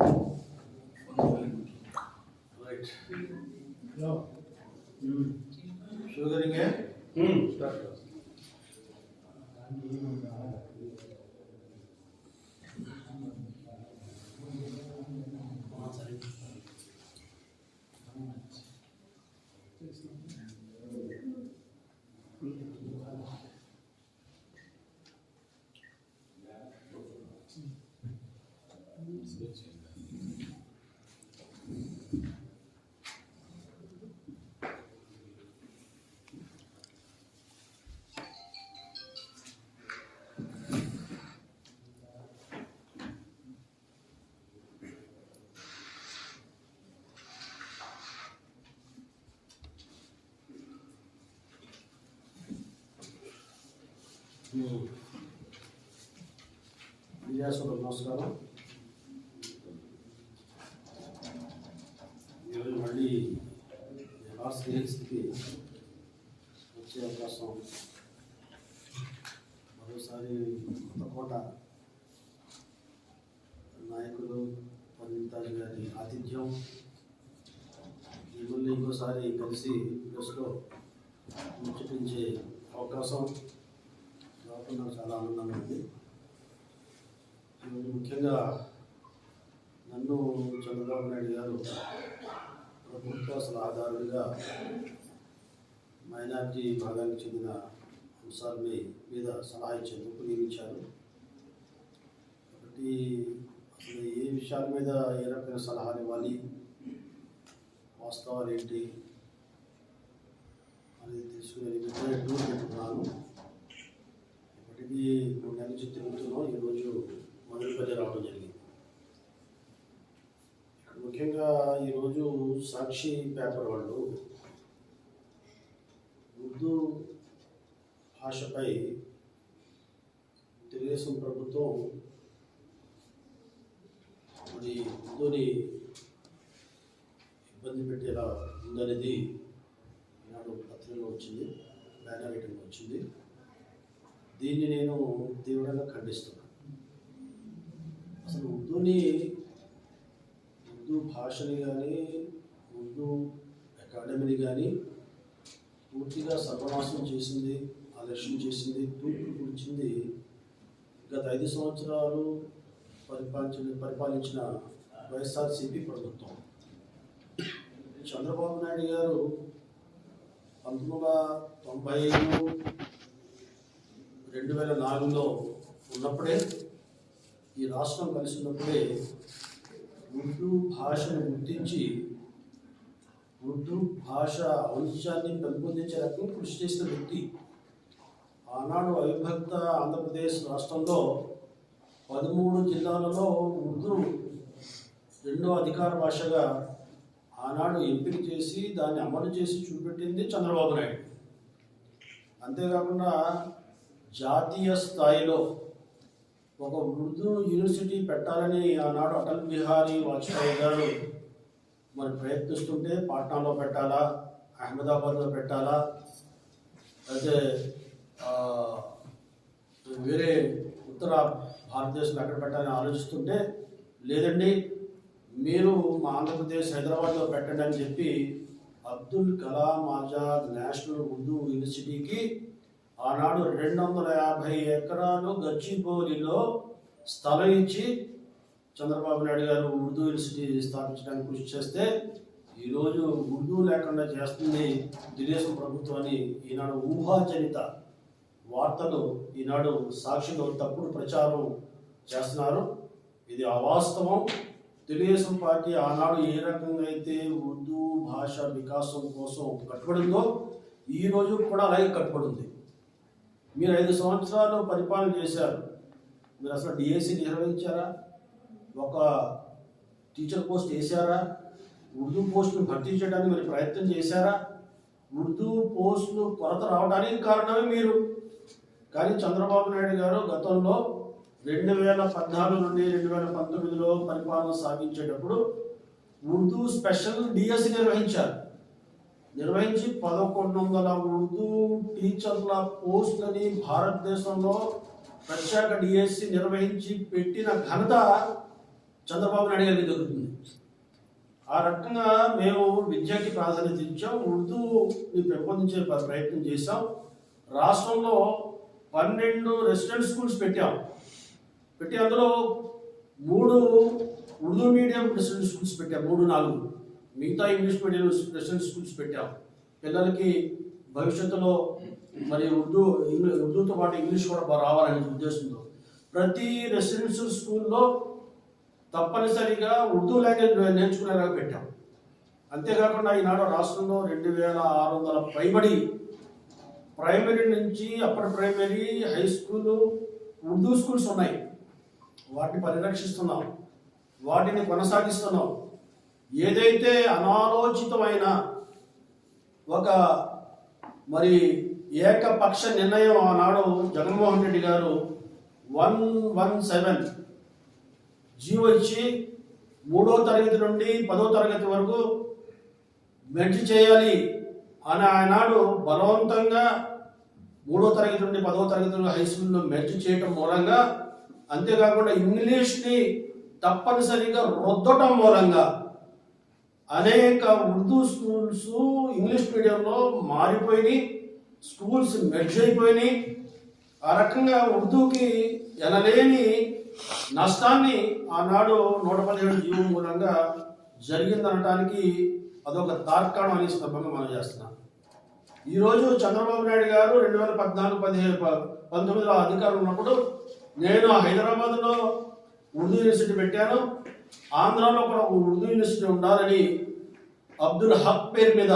Right. No. Mm. So, getting it? Start. విజయాసుడు నమస్కారం. ఈరోజు మళ్ళీ లాస్ట్ వచ్చే అవకాశం. మరోసారి కొత్తకోట నాయకులు పండితాజు గారి ఆతిథ్యం. ఈ ఇంకోసారి కలిసి ప్రెస్లో ముచ్చటించే అవకాశం. రావడం నాకు చాలా ఆనందంగా ఉంది. ఈరోజు ముఖ్యంగా నన్ను చంద్రబాబు నాయుడు గారు ప్రభుత్వ సలహాదారుడిగా మైనార్టీ భాగానికి చెందిన అంశాలని మీద సలహా ఇచ్చేందుకు నియమించారు? ఒకటి అసలు ఏ విషయాల మీద ఏ రకమైన సలహాలు ఇవ్వాలి? వాస్తవాలు ఏంటి? అనేది తెలుసుకునే నిమిత్తమే టూర్ పెట్టుకున్నాను ఇప్పటికీ మూడు నెలల నుంచి తిరుగుతున్నాం ఈరోజు మొదలుపల్లి రావడం జరిగింది ఇక్కడ ముఖ్యంగా ఈరోజు సాక్షి పేపర్ వాళ్ళు ఉర్దూ భాషపై తెలుగుదేశం ప్రభుత్వం మరి ఉర్దూని ఇబ్బంది పెట్టేలా ఉందనేది ఈనాడు పత్రికలో వచ్చింది బ్యానర్ ఐటంలో వచ్చింది. దీన్ని నేను తీవ్రంగా ఖండిస్తున్నాను. అసలు ఉర్దూని ఉర్దూ భాషని కానీ ఉర్దూ అకాడమీని కానీ పూర్తిగా సర్వనాశనం చేసింది ఆలస్యం చేసింది తూర్పు కూర్చింది గత ఐదు సంవత్సరాలు పరిపాలించిన పరిపాలించిన వైఎస్ఆర్సీపీ ప్రభుత్వం. చంద్రబాబు నాయుడు గారు పంతొమ్మిది వందల తొంభై ఐదు రెండు వేల నాలుగులో ఉన్నప్పుడే ఈ రాష్ట్రం కలిసి ఉన్నప్పుడే ఉర్దూ భాషను గుర్తించి ఉర్దూ భాష ఔన్నత్యాన్ని పెంపొందించేందుకు కృషి చేసిన వ్యక్తి. ఆనాడు అవిభక్త ఆంధ్రప్రదేశ్ రాష్ట్రంలో పదమూడు జిల్లాలలో ఉర్దూ రెండో అధికార భాషగా ఆనాడు ఎంపిక చేసి దాన్ని అమలు చేసి చూపెట్టింది చంద్రబాబు నాయుడు. అంతేకాకుండా జాతీయ స్థాయిలో ఒక ఉర్దూ యూనివర్సిటీ పెట్టాలని ఆనాడు అటల్ బిహారీ వాజ్పేయి గారు మరి ప్రయత్నిస్తుంటే పాట్నాలో పెట్టాలా అహ్మదాబాద్లో పెట్టాలా? అయితే వేరే ఉత్తర భారతదేశంలో ఎక్కడ పెట్టాలని ఆలోచిస్తుంటే లేదండి మీరు మా ఆంధ్రప్రదేశ్ హైదరాబాద్లో పెట్టండి అని చెప్పి అబ్దుల్ కలాం ఆజాద్ నేషనల్ ఉర్దూ యూనివర్సిటీకి ఆనాడు రెండు వందల యాభై ఎకరాలు గచ్చిబౌలిలో స్థలం ఇచ్చి చంద్రబాబు నాయుడు గారు ఉర్దూ యూనివర్సిటీ స్థాపించడానికి కృషి చేస్తే ఈరోజు ఉర్దూ లేకుండా చేస్తుంది దినేశం ప్రభుత్వం అని ఈనాడు ఊహాజనిత వార్తలు ఈనాడు సాక్షిలో తప్పుడు ప్రచారం చేస్తున్నారు. ఇది అవాస్తవం. తెలుగుదేశం పార్టీ ఆనాడు ఏ రకంగా అయితే ఉర్దూ భాష వికాసం కోసం కట్టుబడిందో ఈరోజు కూడా అలాగే కట్టుబడి ఉంది మీరు ఐదు సంవత్సరాలు పరిపాలన చేశారు. మీరు అసలు డిఎస్సి నిర్వహించారా? ఒక టీచర్ పోస్ట్ వేశారా ఉర్దూ పోస్ట్ను భర్తీ చేయడానికి మీరు ప్రయత్నం చేశారా? ఉర్దూ పోస్టులు కొరత రావడానికి కారణమే మీరు. కానీ చంద్రబాబు నాయుడు గారు గతంలో రెండు వేల పద్నాలుగు నుండి రెండు వేల పంతొమ్మిదిలో పరిపాలన సాగించేటప్పుడు ఉర్దూ స్పెషల్ డిఎస్సి నిర్వహించారు. నిర్వహించి పదకొండు వందల ఉర్దూ టీచర్ల పోస్టులని భారతదేశంలో ప్రత్యేక డిఎస్సి నిర్వహించి పెట్టిన ఘనత చంద్రబాబు నాయుడు గారికి దొరుకుతుంది ఆ రకంగా మేము విద్యకి ప్రాధాన్యత ఇచ్చాం ఉర్దూని పెంపొందించే ప్రయత్నం చేశాం. రాష్ట్రంలో పన్నెండు రెసిడెంట్ స్కూల్స్ పెట్టాం. పెట్టి అందులో మూడు ఉర్దూ మీడియం రెసిడెంట్ స్కూల్స్ పెట్టాం మూడు నాలుగు. మిగతా ఇంగ్లీష్ మీడియం రెసిడెంట్ స్కూల్స్ పెట్టాం. పిల్లలకి భవిష్యత్తులో మరి ఉర్దూ ఇంగ్లీ ఉర్దూతో పాటు ఇంగ్లీష్ కూడా బాగా రావాలనే ఉద్దేశంతో. ప్రతి రెసిడెన్షియల్ స్కూల్లో తప్పనిసరిగా ఉర్దూ లాంగ్వేజ్ నేర్చుకునేలాగా పెట్టాం. అంతేకాకుండా ఈనాడు రాష్ట్రంలో రెండు వేల ఆరు వందల పైబడి ప్రైమరీ నుంచి upper primary high school Urdu schools ఉన్నాయి. వాటిని పరిరక్షిస్తున్నాం. వాటిని కొనసాగిస్తున్నాం. ఏదైతే అనాలోచితమైన ఒక మరి ఏకపక్ష నిర్ణయం ఆనాడు జగన్మోహన్ రెడ్డి గారు వన్ వన్ సెవెన్ జీవో ఇచ్చి మూడో తరగతి నుండి పదో తరగతి వరకు మెడ్జి చేయాలి అని ఆనాడు బలవంతంగా మూడో తరగతి నుండి పదో తరగతి నుండి హై స్కూల్లో మెర్జ్ చేయటం మూలంగా అంతేకాకుండా ఇంగ్లీష్ని తప్పనిసరిగా రుద్దటం మూలంగా అనేక ఉర్దూ స్కూల్స్ ఇంగ్లీష్ మీడియంలో మారిపోయినాయి స్కూల్స్ మెర్జ్ అయిపోయినాయి. ఆ రకంగా ఉర్దూకి ఎనలేని నష్టాన్ని ఆనాడు నూట పదిహేడు జీవం మూలంగా జరిగిందనటానికి అదొక తార్కాణం అనే సందర్భంగా మనం చేస్తున్నాం. ఈరోజు చంద్రబాబు నాయుడు గారు రెండు వేల పద్నాలుగు పదిహేను పంతొమ్మిదిలో అధికారం ఉన్నప్పుడు నేను హైదరాబాద్లో ఉర్దూ యూనివర్సిటీ పెట్టాను. ఆంధ్రాలో కూడా ఒక ఉర్దూ యూనివర్సిటీ ఉండాలని అబ్దుల్ హక్ పేరు మీద